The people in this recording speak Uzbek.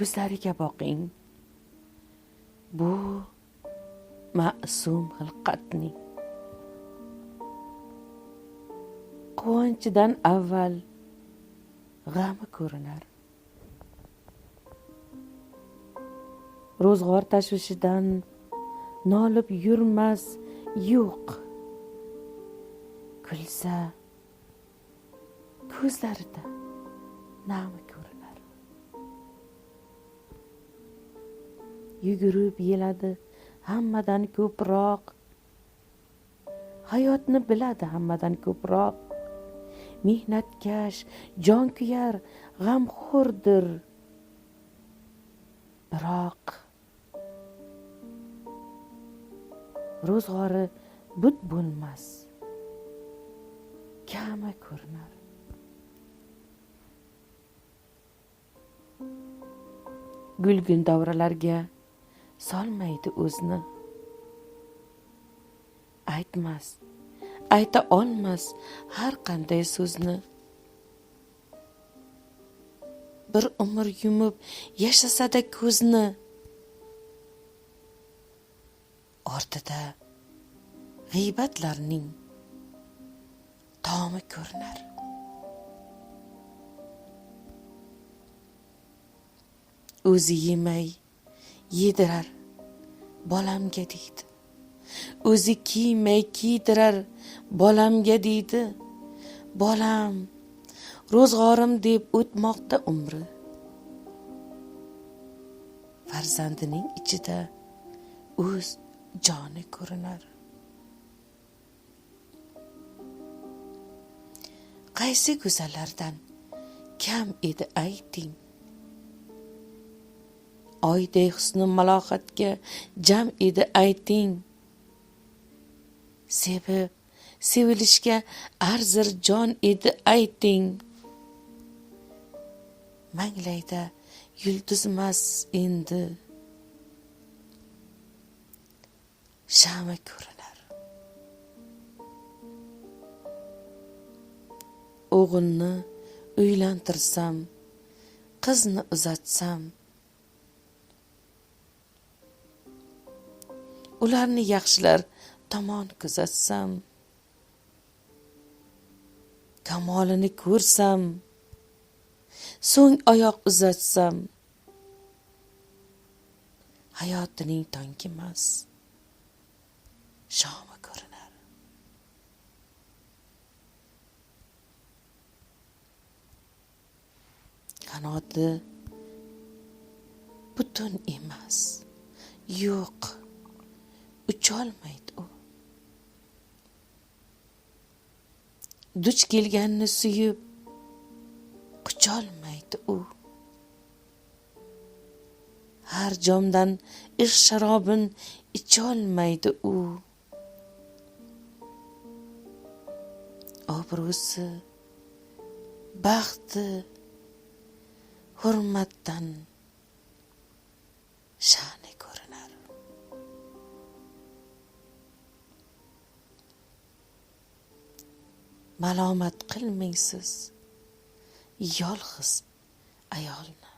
ko'zlariga boqing. Bu ma'sum xilqatning quvonchidan avval g'ami ko'rinar. Ro'zg'or tashvishidan nolib yurmas yo'q. Kulsa ko'zlarida nami ko'rinar. Yugurib yeladi. Hammadan ko'proq. Hayotni biladi hammadan ko'proq. Mehnatkash jon kuyar g'amxo'rdir. Biroq ro'zg'ori but bo'lmas. Kama ko'rinar. Gulgun davralarga solmaydi o'zini. Aytmas ayta olmas har qanday so'zni. Bir umr yumib yashasada ko'zni. Ortida g'iybatlarning tomi ko'rinar. O'zi yemay yedirar. Bolamga deydi. O'zi kiymay kiydirar. Bolamga deydi. Bolam ro'zg'orim deb o'tmoqda umri. Farzandining ichida o'z joni ko'rinar. Qaysi go'zallardan kam edi ayting. Oyday husni malohatga jam edi ayting. Sevib sevilishga arzir jon edi ayting. Manglayda yulduzmas endi. Shama ko'rinar. O'g'ilni uylantirsam qizni uzatsam ularni yaxshilar tomon kuzatsam kamolini ko'rsam so'ng oyoq uzatsam hayotining tongimas shomi ko'rinar. Qanoti butun emas yo'q ocholmaydi u. Duch kelganni suyib qucholmaydi u. Har jomdan ish sharobin icholmaydi u. Obro'si baxti hurmatdan shan malomat qilmang siz yolg'iz ayolni.